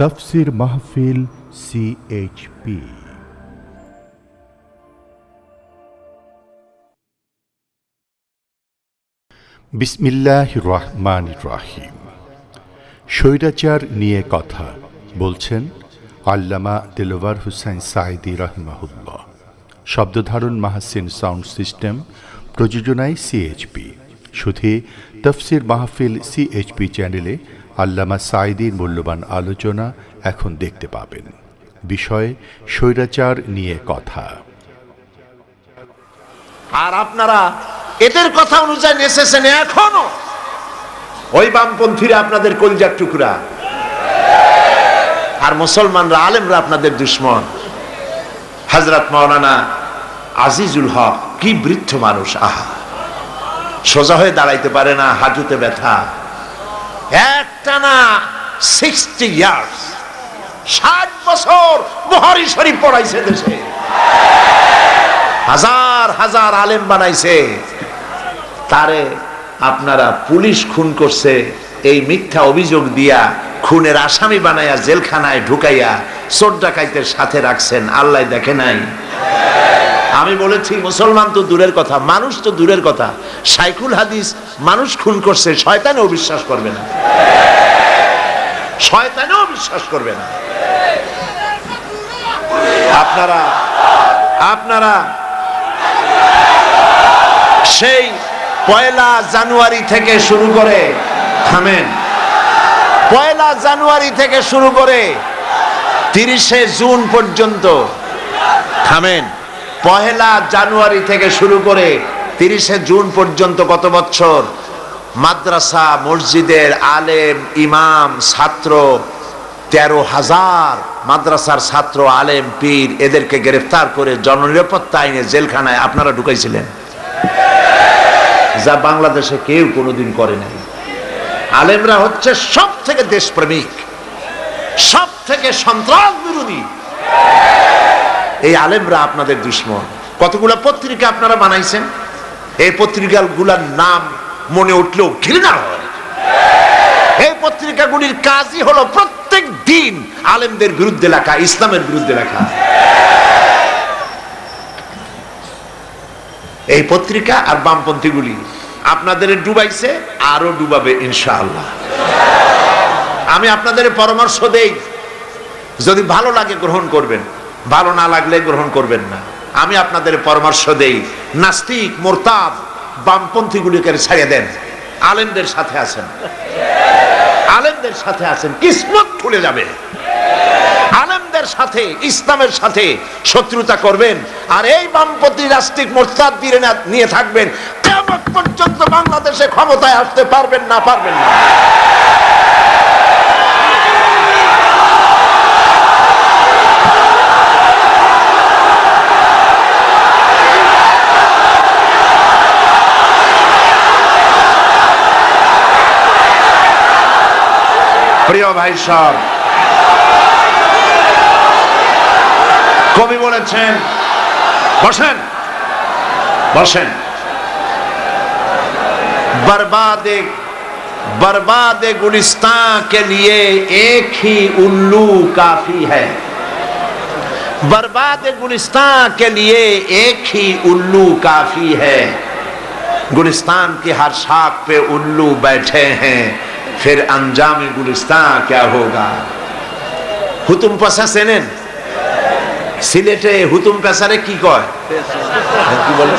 তফসির মাহফিল সিএইচপি বিসমিল্লাহ রহমান রাহিম। স্বৈরাচার নিয়ে কথা বলছেন আল্লামা দিলওয়ার হুসাইন সাইদি রহমাহুল্লাহ। শব্দধারণ মাহাসিন সাউন্ড সিস্টেম, প্রযোজনায় সিএইচপি শুধু তফসির মাহফিল সিএইচপি চ্যানেলে আল্লামা সাইদির মূল্যবান আলোচনা এখন দেখতে পাবেন। বিষয়, স্বৈরাচার নিয়ে কথা। আর আপনারা এদের কথা অনুযায়ী নেসেছেন এখনও। ওই বামপন্থীরা আপনাদের কলজার টুকরা। আর মুসলমানরা, আলেমরা আপনাদের দুশ্মন। হজরত মৌলানা আজিজুল হক, কি বৃদ্ধ মানুষ, আহা। সোজা হয়ে দাঁড়াইতে পারে না, হাঁটুতে ব্যথা। একটা না সিক্সটি ইয়ার্স ষাট বছর বুহারি শরীফ পড়াইছে দেশে। হাজার হাজার আলেম বানাইছে। তারে আপনারা পুলিশ খুন করছে, এই মিথ্যা অভিযোগ দিয়া খুনের আসামি বানাইয়া জেলখানায় ঢুকাইয়া চোর ডাকাইতের সাথে রাখছেন, আল্লাহ দেখে নাই। আমি বলেছি, মুসলমান তো দূরের কথা, মানুষ তো দূরের কথা। সাইকুল হাদিস, মানুষ খুন করছে, শয়তানেও বিশ্বাস করবে না। শয়তানেও বিশ্বাস করবে না। আপনারা আপনারা, সেই পয়লা জানুয়ারি থেকে শুরু করে, থামেন। পয়লা জানুয়ারি থেকে শুরু করে, তিরিশে জুন পর্যন্ত, থামেন। পহেলা জানুয়ারি থেকে শুরু করে তিরিশে জুন পর্যন্ত কত বছর মাদ্রাসা, মসজিদের আলেম, ইমাম, ছাত্র, তেরো হাজার মাদ্রাসার ছাত্র, আলেম, পীর এদেরকে গ্রেফতার করে জননিরাপত্তা আইনে জেলখানায় আপনারা ঢুকাইছিলেন। যা বাংলাদেশে কেউ কোনোদিন করে নাই। আলেমরা হচ্ছে সব থেকে দেশপ্রেমিক সব থেকে সন্ত্রাস বিরোধী। এই আলেমরা আপনাদের দুশ্মন। কতগুলো পত্রিকা আপনারা বানাইছেন? এই পত্রিকাগুলোর নাম মনে উঠলেও ঘৃণা হয়। এই পত্রিকাগুলির কাজই হলো প্রত্যেক দিন আলেমদের বিরুদ্ধে লেখা, ইসলামের বিরুদ্ধে লেখা। এই পত্রিকা আর বামপন্থীগুলি আপনাদের ডুবাইছে আরও ডুবাবে ইনশাআল্লাহ। আমি আপনাদের পরামর্শ দেই, যদি ভালো লাগে গ্রহণ করবেন। ভালো না লাগলে গ্রহণ করবেন না। আমি আপনাদের পরামর্শ দেই, নাস্তিক মোরতাব বামপন্থীগুলিকে ছাড়িয়ে দেন। আলেমদের সাথে আছেন। আলেমদের সাথে আছেন, কিসমত খুলে যাবে। আলেমদের সাথে, ইসলামের সাথে শত্রুতা করবেন। আর এই বামপন্থী রাষ্ট্রিক মোরতাদ দিয়ে নিয়ে থাকবেন। কেমন পর্যন্ত বাংলাদেশে ক্ষমতায় আসতে পারবেন না পারবেন না। প্রিয় ভাই সব কবি বলেছেন বসেন বসেন बर्बाद बर्बाद गुलिस्तान के लिए एक ही उल्लू काफी है बर्बाद गुलिस्तान के लिए एक ही उल्लू काफी है गुलिस्तान के हर शाख पे उल्लू बैठे हैं ফের আঞ্জামে গুলিস্তা ক্যা হোগা? হুতুম পাশা চেনেন সিলেটে হুতুম পেশারে কি কয়? কি বলে?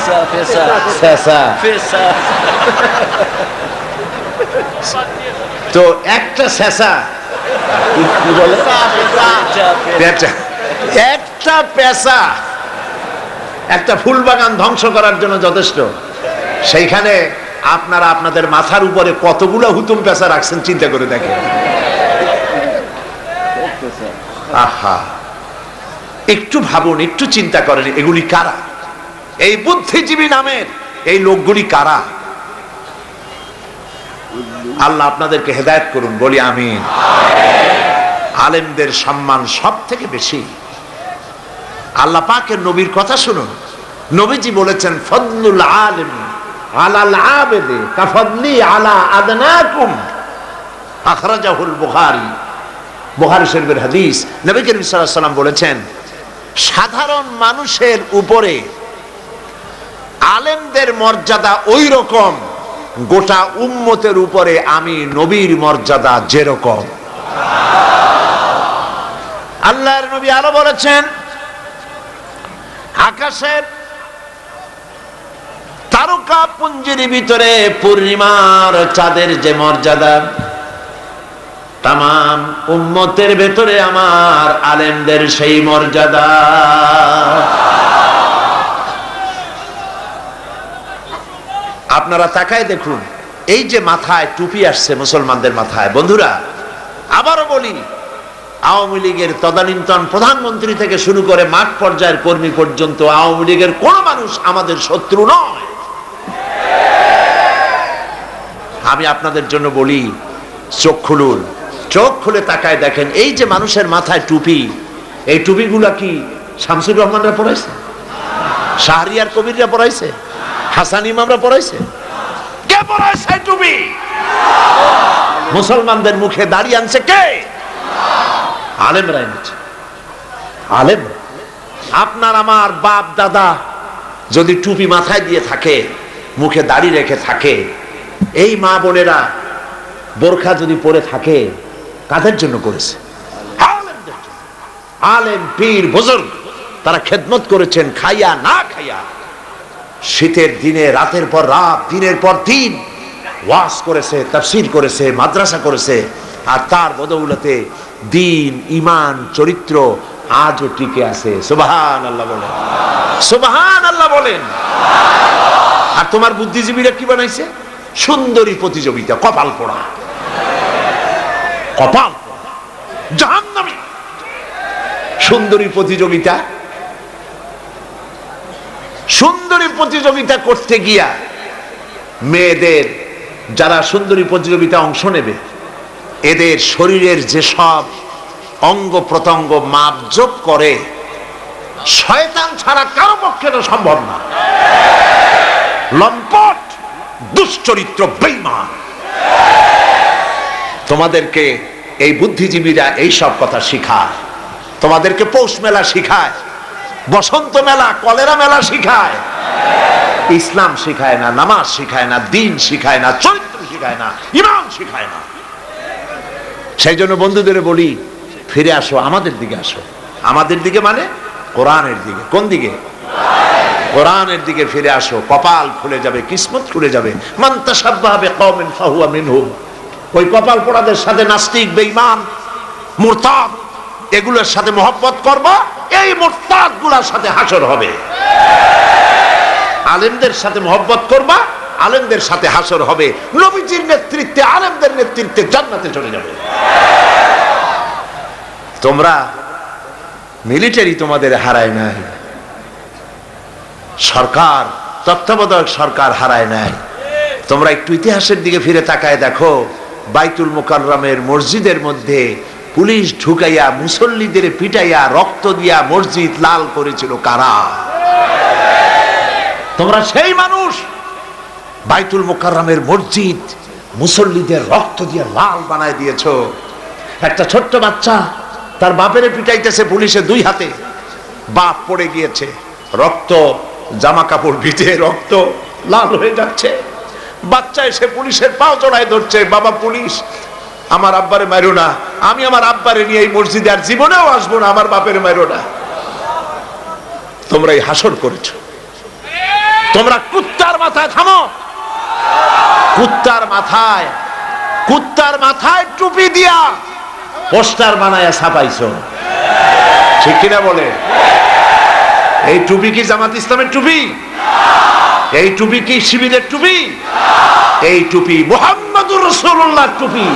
তো একটা শেষা কি বলে? একটা পেশা একটা ফুল বাগান ধ্বংস করার জন্য যথেষ্ট। সেইখানে আপনারা আপনাদের মাথার উপরে কতগুলো হুতুম পেশা রাখছেন, চিন্তা করে দেখেন। আহা। একটু ভাবুন, একটু চিন্তা করেন, এগুলি কারা? এই বুদ্ধিজীবী নামের এই লোকগুলি কারা? আল্লাহ আপনাদেরকে হেদায়ত করুন, বলি আমি আলেমদের সম্মান সব থেকে বেশি। আল্লাহ পাকের নবীর কথা শুনুন। নবীজি বলেছেন, ফদলুল আলেম আলাল আবেদে কাফদলি আলা আদনাকুম। আখরাজাহুল বুখারী বোহারি শরীফের হাদিস। নবী করিম বলেছেন, সাধারণ মানুষের উপরে আলেমদের মর্যাদা ওই রকম গোটা উম্মতের উপরে আমি নবীর মর্যাদা যেরকম। আল্লাহর নবী আরও বলেছেন, আকাশের তারকা পুঞ্জির ভিতরে পূর্ণিমার চাঁদের যে মর্যাদা তাম উম্মতের ভেতরে আমার আলেমদের সেই মর্যাদা। আপনারা তাকায় দেখুন, এই যে মাথায় টুপি আসছে মুসলমানদের মাথায়, বন্ধুরা, আবারও বলি, আওয়ামী লীগের তদানীন্তন প্রধানমন্ত্রী থেকে শুরু করে মাঠ পর্যায়ের কর্মী পর্যন্ত আওয়ামী লীগের কোন মানুষ আমাদের শত্রু নয়। আমি আপনাদের জন্য বলি, চোখ খুলুন। চোখ খুলে তাকায় দেখেন, এই যে মানুষের মাথায় টুপি, এই টুপিগুলা কি শামসুর রহমানরা পড়াইছে শাহরিয়ার কবিররা পড়াইছে হাসান ইমামরা পড়াইছে কে পড়াইছে টুপি? মুসলমানদের মুখে দাঁড়িয়ে আনছে কে? আলেমরা এনেছে আলেম? আপনার আমার বাপ দাদা যদি টুপি মাথায় দিয়ে থাকে, মুখে দাড়ি রেখে থাকে এই মা বোনেরা বোরখা যদি পরে থাকে, কাদের জন্য করেছে। আলেম, পীর, বুজুর্গ, তারা খেদমত করেছেন, খাইয়া না খাইয়া। শীতের দিনে, রাতের পর রাত, দিনের পর দিন ওয়াজ করেছে, তাফসির করেছে, মাদ্রাসা করেছে, আর তার বদৌলতে দিন ইমান চরিত্র আজও টিকে আছে। সুবাহান আল্লাহ বলেন। সুবাহান আল্লাহ বলেন। আর তোমার বুদ্ধিজীবীরা কি বানাইছে? সুন্দরী প্রতিযোগিতা, কপাল পোড়া। কপাল সুন্দরী প্রতিযোগিতা। সুন্দরী প্রতিযোগিতা করতে গিয়া মেয়েদের, যারা সুন্দরী প্রতিযোগিতা অংশ নেবে, এদের শরীরের যেসব অঙ্গ প্রত্যঙ্গ মাপজোপ করে, শয়তান ছাড়া কারও পক্ষে সম্ভব না। লম্পট দুশ্চরিত্র বেইমান তোমাদেরকে এই বুদ্ধিজীবীরা এই সব কথা শিখায়। তোমাদেরকে পৌষ মেলা শিখায়, বসন্ত মেলা, কলেরা মেলা শিখায়। ইসলাম শিখায় না, নামাজ শিখায় না, দিন শিখায় না, চরিত্র শিখায় না ইমান শিখায় না। সেই জন্য বন্ধুদের বলি, ফিরে আসো, আমাদের দিকে আসো। আমাদের দিকে মানে? কোরআনের দিকে। কোন দিকে? কোরআনের দিকে ফিরে আসো, কপাল খুলে যাবে, কিসমত খুলে যাবে। মান্তা কওমিন ফাহুয়া মিনহুম। ওই কপাল পোড়াদের সাথে নাস্তিক, বেঈমান, মুরতাদ, এগুলোর সাথে মহব্বত করবা, এই মুরতাদগুলার সাথে হাসর হবে। আলেমদের সাথে মহব্বত করবা, আলেমদের সাথে হাসর হবে। নবীজির নেতৃত্বে, আলেমদের নেতৃত্বে জান্নাতে চলে যাবে। তোমরা মিলিটারি তোমাদের হারায় নাই। সরকার, তত্ত্বাবধায়ক সরকার হারায় নাই। তোমরা একটু ইতিহাসের দিকে ফিরে তাকায় দেখো, বাইতুল মোকাররমের মসজিদের মধ্যে পুলিশ ঢুকাইয়া, মুসল্লিদের পিটাইয়া, রক্ত দিয়া মসজিদ লাল করেছিল কারা? তোমরা সেই মানুষ? বাইতুল মোকাররমের মসজিদ মুসল্লিদের রক্ত দিয়ে লাল বানায় দিয়েছ। একটা ছোট্ট বাচ্চা তার বাপেরে পিটাইতেছে পুলিশে দুই হাতে। বাপ পড়ে গিয়েছে, রক্ত জামা কাপড় ভিজে, রক্ত লাল হয়ে যাচ্ছে। বাচ্চা এসে পুলিশের পাও জড়ায় ধরছে, বাবা, পুলিশ, আমার আব্বারে মারো না। আমি আমার আব্বারে নিয়ে এই মসজিদে আর জীবনেও আসব না, আমার বাপের মারো না। তোমরা এই হাসর করেছ। তোমরা কুত্তার মাথায় থামো। কুত্তার মাথায় কুত্তার মাথায় টুপি দিয়া পোস্টার বানায় ছাপাইছ। ঠিক কিনা বলে? এই টুপি কি জামাত ইসলামের টুপি? এই টুপি কি শিবিরের টুপি? এই টুপি মোহাম্মদুর রসুল্লাহ টুপি।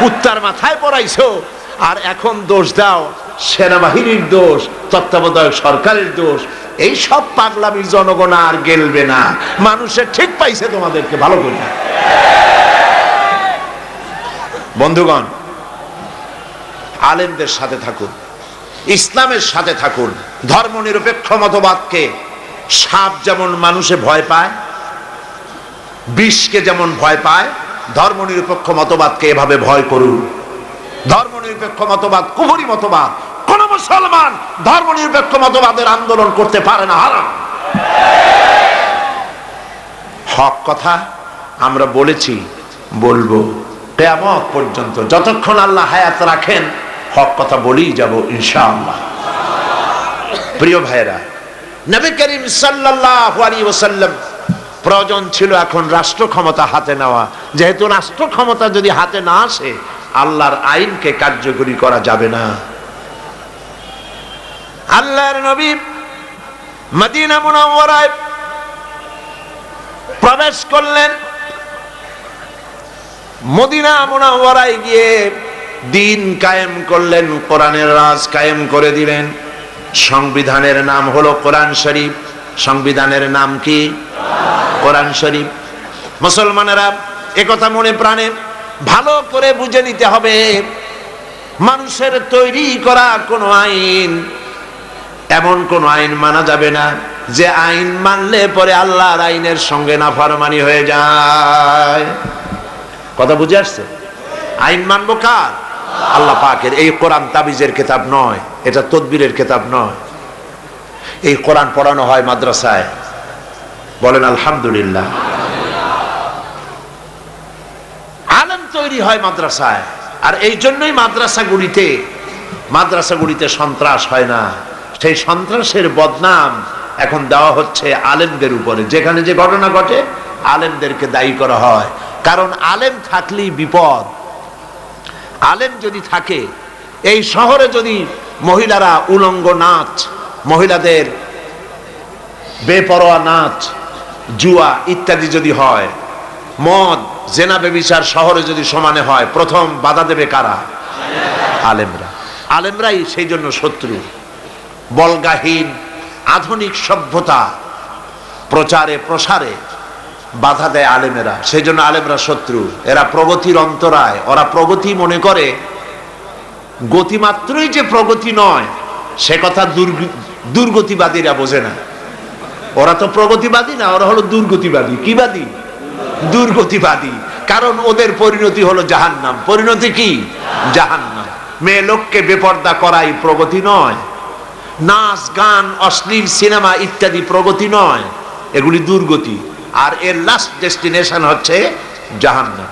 কুত্তার মাথায় পড়াইছো আর এখন দোষ দাও সেনাবাহিনীর দোষ, তত্ত্বাবধায়ক সরকারের দোষ। এই সব পাগলামি জনগণ আর গেলবে না। মানুষের ঠিক পাইছে তোমাদেরকে, ভালো করে। বন্ধুগণ, আলেমদের সাথে থাকুন। ইসলামের সাথে থাকুন। ধর্ম নিরপেক্ষ মতবাদকে সাপ যেমন মানুষে ভয় পায়, বিষকে যেমন ভয় পায় ধর্ম নিরপেক্ষ মতবাদকে এভাবে ভয় করুন। ধর্ম নিরপেক্ষ মতবাদ কুহুরি মতবাদ। কোন মুসলমান ধর্ম নিরপেক্ষ মতবাদের আন্দোলন করতে পারে না, হারাম। হক কথা আমরা বলেছি, বলব, কেয়ামত পর্যন্ত যতক্ষণ আল্লাহ হায়াত রাখেন হক কথা বলেই যাব, ইনশাআল্লাহ। প্রিয় ভাইরা নবী করিম সাল্লাল্লাহু আলাইহি ওয়াসাল্লাম, প্রয়োজন ছিল এখন রাষ্ট্র ক্ষমতা হাতে নেওয়া। যেহেতু রাষ্ট্র ক্ষমতা যদি হাতে না আসে, আল্লাহর আইনকে কার্যকরী করা যাবে না। আল্লাহর নবী মদিনা মুনাওয়ারায় প্রবেশ করলেন। মদিনা মুনাওয়ারায় গিয়ে দিন কায়েম করলেন, কোরআনের রাজ কায়েম করে দিলেন। সংবিধানের নাম হলো কোরআন শরীফ। সংবিধানের নাম কি? কোরআন শরীফ। মুসলমানেরা একথা মনে প্রাণে ভালো করে বুঝে নিতে হবে। মানুষের তৈরি করা কোনো আইন, এমন কোন আইন মানা যাবে না যে আইন মানলে পরে আল্লাহর আইনের সঙ্গে নাফরমানি হয়ে যায়। কথা বুঝে আসছে? আইন মানবো কার? আল্লাহ পাকের, এই কোরআন তাবিজের কেতাব নয়, এটা তদবিরের কেতাব নয়। এই কোরআন পড়ানো হয় মাদ্রাসায়। বলেন, আলহামদুলিল্লাহ। আলেম তৈরি হয় মাদ্রাসায়। আর এই জন্যই মাদ্রাসাগুলিতে মাদ্রাসাগুলিতে সন্ত্রাস হয় না। সেই সন্ত্রাসের বদনাম এখন দেওয়া হচ্ছে আলেমদের উপরে। যেখানে যে ঘটনা ঘটে, আলেমদেরকে দায়ী করা হয়। কারণ আলেম থাকলেই বিপদ। আলেম যদি থাকে, এই শহরে যদি মহিলারা উলঙ্গ নাচ, মহিলাদের বেপরোয়া নাচ, জুয়া ইত্যাদি যদি হয়, মদ, জেনা বেবিচার শহরে যদি সমানে হয়, প্রথম বাধা দেবে কারা? আলেমরা। আলেমরাই সেই জন্য শত্রু। বলগাহীন, আধুনিক সভ্যতা, প্রচারে, প্রসারে বাধা দেয় আলেমেরা। সেই জন্য আলেমরা শত্রু। এরা প্রগতির অন্তরায়। ওরা প্রগতি মনে করে। গতিমাত্রই যে প্রগতি নয়, সে কথা দুর্গতিবাদীরা বোঝে না। ওরা তো প্রগতিবাদী না, ওরা হলো দুর্গতিবাদী। কিবাদী দুর্গতিবাদী। কারণ ওদের পরিণতি হলো জাহান্নাম। পরিণতি কি? জাহান্নাম। মেয়ে লোককে বেপর্দা করাই প্রগতি নয়। নাচ, গান, অশ্লীল সিনেমা ইত্যাদি প্রগতি নয়। এগুলি দুর্গতি। আর এর লাস্ট ডেস্টিনেশন হচ্ছে জাহান্নাম।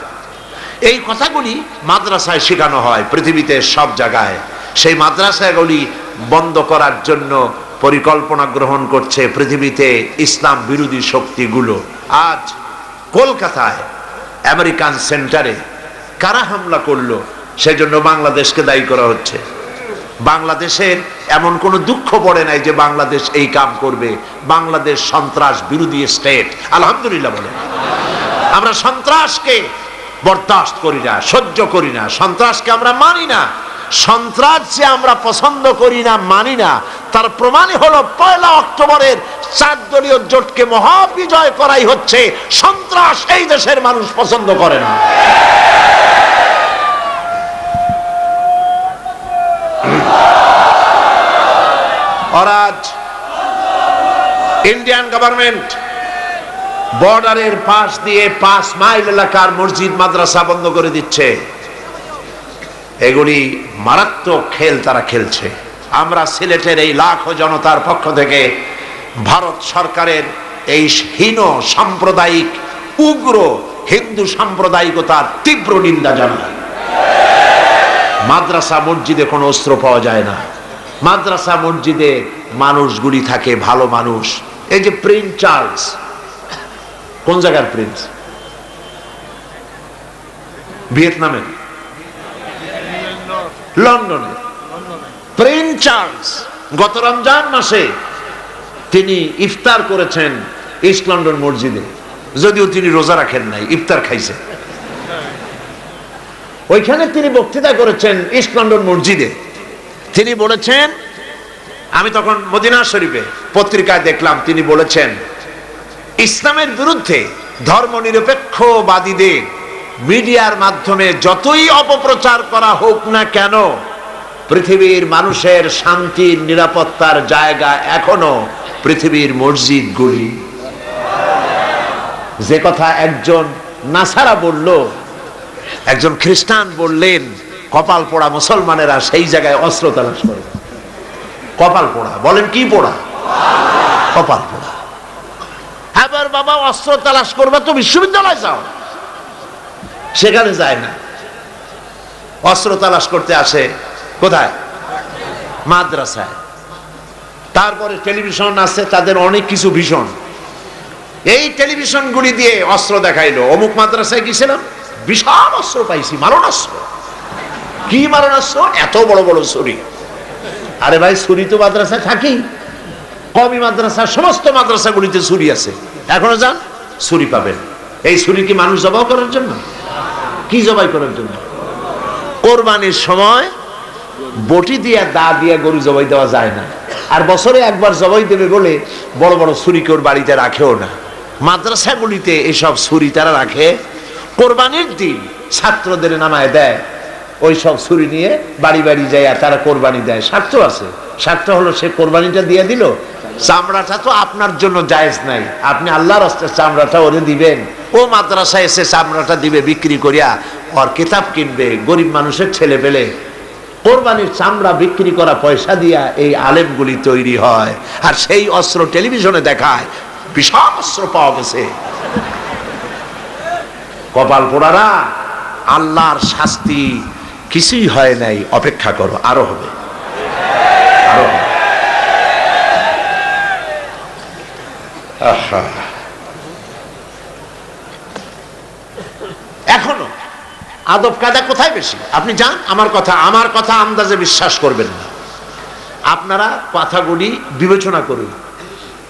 এই কথাগুলি মাদ্রাসায় শেখানো হয়, পৃথিবীতে সব জায়গায়। সেই মাদ্রাসাগুলি বন্ধ করার জন্য পরিকল্পনা গ্রহণ করছে পৃথিবীতে ইসলাম বিরোধী শক্তিগুলো। আজ কলকাতায় আমেরিকান সেন্টারে কারা হামলা করল, সেজন্য বাংলাদেশকে দায়ী করা হচ্ছে। বাংলাদেশের এমন কোনো দুঃখ পড়ে নাই যে বাংলাদেশ এই কাম করবে। বাংলাদেশ সন্ত্রাস বিরোধী স্টেট আলহামদুলিল্লাহ বলে আমরা সন্ত্রাসকে বরদাস্ত করি না, সহ্য করি না। সন্ত্রাসকে আমরা মানি না। সন্ত্রাস যে আমরা পছন্দ করি না, মানি না। তার প্রমাণই হলো পয়লা অক্টোবরের চার দলীয় জোটকে মহাবিজয় করাই হচ্ছে। সন্ত্রাস এই দেশের মানুষ পছন্দ করে না। অরাজ ইন্ডিয়ান গভর্নমেন্ট বর্ডারের পাশ দিয়ে পাঁচ মাইল এলাকার মসজিদ, মাদ্রাসা বন্ধ করে দিচ্ছে। এগুলি মারাত্মক খেল তারা খেলছে। আমরা সিলেটের এই লাখো জনতার পক্ষ থেকে ভারত সরকারের এই হীন সাম্প্রদায়িক, উগ্র হিন্দু সাম্প্রদায়িকতার তীব্র নিন্দা জানাই। মাদ্রাসা মসজিদে কোনো অস্ত্র পাওয়া যায় না। মাদ্রাসা মসজিদে মানুষগুলি থাকে, ভালো মানুষ। এই যে প্রিন্স চার্লস, কোন জায়গার প্রিন্স? ভিয়েতনামে লন্ডনে প্রিন্স চার্লস, গত রমজান মাসে তিনি ইফতার করেছেন ইস্ট লন্ডন মসজিদে। যদিও তিনি রোজা রাখেন নাই, ইফতার খাইছেন ওইখানে তিনি বক্তৃতা করেছেন ইস্ট লন্ডন মসজিদে। তিনি বলেছেন, আমি তখন মদিনা শরীফে পত্রিকায় দেখলাম, তিনি বলেছেন, ইসলামের বিরুদ্ধে ধর্ম নিরপেক্ষবাদীদের মিডিয়ার মাধ্যমে যতই অপপ্রচার করা হোক না কেন, পৃথিবীর মানুষের শান্তির নিরাপত্তার জায়গা এখনও পৃথিবীর মসজিদগুলি। যে কথা একজন নাসারা বলল একজন খ্রিস্টান বললেন, কপাল পোড়া মুসলমানেরা সেই জায়গায় অস্ত্র তালাশ করে। কপাল পোড়া, বলেন কি পোড়া? কপাল পোড়া। এবার বাবা, অস্ত্র তালাশ করবে তো বিশ্ববিদ্যালয় যাও। সেখানে যায় না। অস্ত্র তালাশ করতে আসে, কোথায়? মাদ্রাসায়। তারপরে টেলিভিশন আছে, তাদের অনেক কিছু ভীষণ। এই টেলিভিশনগুলি দিয়ে অস্ত্র দেখাইলো। অমুক মাদ্রাসায় গেছিলাম বিশাল অস্ত্র পাইছি, মারণাস্ত্র। কি মারণাস্ত্র? এত বড় বড় ছুরি। আরে ভাই, ছুরি তো মাদ্রাসায় থাকি কমি মাদ্রাসা সমস্ত মাদ্রাসাগুলিতে ছুরি আছে। এখনও যান, ছুরি পাবেন। এই ছুরি কি মানুষ জবাই করার জন্য? কি জবাই করার জন্য? কোরবানির সময় বটি দিয়া, দা দিয়া গরু জবাই দেওয়া যায় না। আর বছরে একবার জবাই দেবে বলে বড় বড় ছুরি কেউ বাড়িতে রাখেও না। মাদ্রাসাগুলিতে এসব ছুরি তারা রাখে। কোরবানির দিন ছাত্রদের নামায় দেয়। ওই সব ছুরি নিয়ে বাড়ি বাড়ি যায় আর তারা কোরবানি দেয়। স্বার্থ আছে। স্বার্থ হলো সে কোরবানিটা দিয়ে দিল। চামড়াটা তো আপনার জন্য জায়েজ নাই। আপনি আল্লাহর হস্তে চামড়াটা ওরে দিবেন। ও মাদ্রাসায় এসে চামড়াটা দিবে, বিক্রি করিয়া ওর কিতাব কিনবে, গরিব মানুষের ছেলে পেলে। কোরবানির চামড়া বিক্রি করা পয়সা দিয়া এই আলেমগুলি তৈরি হয়। আর সেই অস্ত্র টেলিভিশনে দেখায়। বিশাল অস্ত্র পাওয়া গেছে। কপাল পোড়ারা, আল্লাহর শাস্তি কিছুই হয় নাই, অপেক্ষা করো, আরও হবে। আরও এখনও? আদব কায়দা কোথায় বেশি? আপনি যান, আমার কথা আমার কথা আন্দাজে বিশ্বাস করবেন না। আপনারা কথাগুলি বিবেচনা করুন।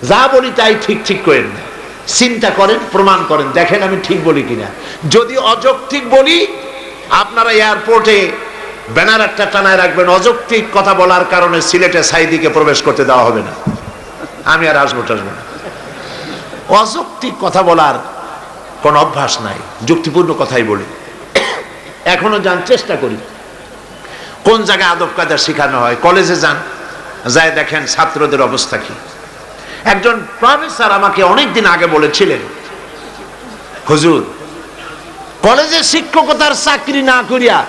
যা বলি তাই ঠিক ঠিক করেন। না চিন্তা করেন, প্রমাণ করেন, দেখেন আমি ঠিক বলি কিনা। যদি অযৌক্তিক বলি, আপনারা এয়ারপোর্টে ব্যানার একটা টানায় রাখবেন, অযৌক্তিক কথা বলার কারণে সিলেটে সাইদিকে প্রবেশ করতে দেওয়া হবে না। আমি আর আসব টাসবো না। অযৌক্তিক কথা বলার কোন অভ্যাস নাই, যুক্তিপূর্ণ কথাই বলি। এখনও যান, চেষ্টা করি। কোন জায়গায় আদব কায়দা শেখানো হয়, কলেজে যান, যায় দেখেন ছাত্রদের অবস্থা কি। একজন প্রফেসর আমাকে অনেক দিন আগে বলেছিলেন, হুজুর কলেজে শিক্ষকতার চাকরি না করিয়া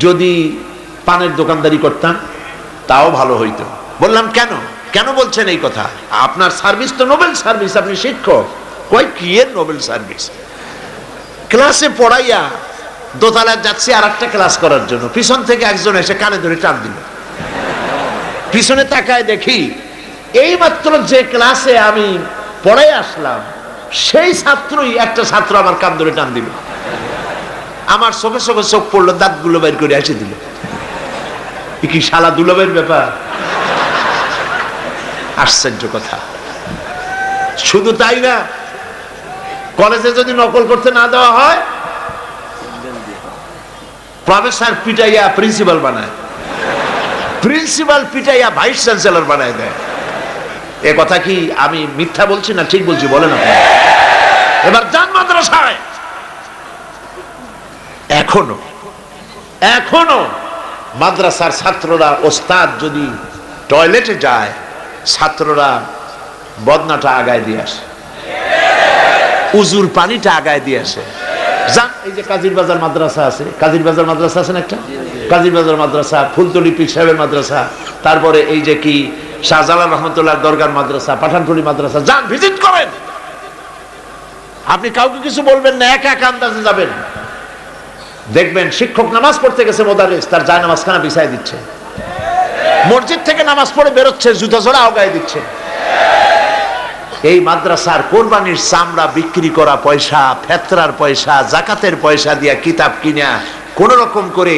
যদি পানের দোকানদারি করতাম, তাও ভালো হইতো। বললাম, কেন? কেন বলছেন এই কথা? আপনার সার্ভিস তো নোবেল সার্ভিস আপনি শিক্ষক। কয় কি এর নোবেল সার্ভিস ক্লাসে পড়াইয়া দোতলায় যাচ্ছি আর একটা ক্লাস করার জন্য। পিছন থেকে একজন এসে কানে ধরে টান দিল। পিছনে তাকায় দেখি এই মাত্র যে ক্লাসে আমি পড়াই আসলাম, সেই ছাত্রই একটা ছাত্র আমার কান ধরে টান দিল। আমার চোখে চোখে চোখ পড়ল, দাঁতগুলো বের করে এসে দিল। কি শালা দুলবের ব্যাপার? আশ্চর্য কথা। শুধু তাই না, কলেজে যদি নকল করতে না দেওয়া হয়, প্রফেসর পিটাইয়া প্রিন্সিপাল বানায়। প্রিন্সিপাল পিটাইয়া ভাইস চ্যান্সেলর বানায় দেয়। এ কথা কি আমি মিথ্যা বলছি না ঠিক বলছি? বলেন আপনি। এবার যান মাদ্রাসায়। এখনও এখনও মাদ্রাসার ছাত্ররা, ওস্তাদ যদি টয়লেটে যায়, ছাত্ররা বদনাটা আগায় দিয়ে আসে। উজুর পানিটা আগায় দিয়ে আসে। যান, এই যে কাজীর বাজার মাদ্রাসা আছে, কাজির বাজার মাদ্রাসা আছে না একটা? কাজির বাজার মাদ্রাসা, ফুলতলি পীর সাহেবের মাদ্রাসা, তারপরে এই যে কি শাহজালাল রহমতুল্লাহ দরগার মাদ্রাসা পাঠানটুলি মাদ্রাসা, যান ভিজিট করেন। আপনি কাউকে কিছু বলবেন না, একা একা আন্দাজে যাবেন। দেখবেন শিক্ষক নামাজ পড়তে গেছে মোদারেস, তার যায় নামাজখানা বিছাই দিচ্ছে। মসজিদ থেকে নামাজ পড়ে বেরোচ্ছে, জুতা জোড়া আগায় দিচ্ছে। এই মাদ্রাসার কোরবানির চামড়া বিক্রি করা পয়সা, ফেতরার পয়সা, জাকাতের পয়সা দিয়া কিতাব কিনা কোন রকম করে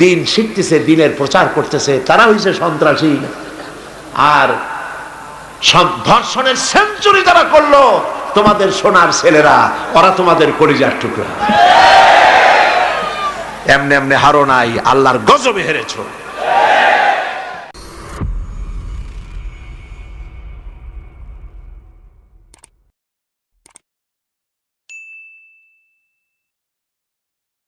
দিন শিখতেছে, দিনের প্রচার করতেছে, তারা হইছে সন্ত্রাসী। আর সব- ধর্ষণের সেঞ্চুরি তারা করল, তোমাদের সোনার ছেলেরা, ওরা তোমাদের কলিজার টুকরা। এমনি এমনি হারো নাই, আল্লাহর গজবে হেরেছো।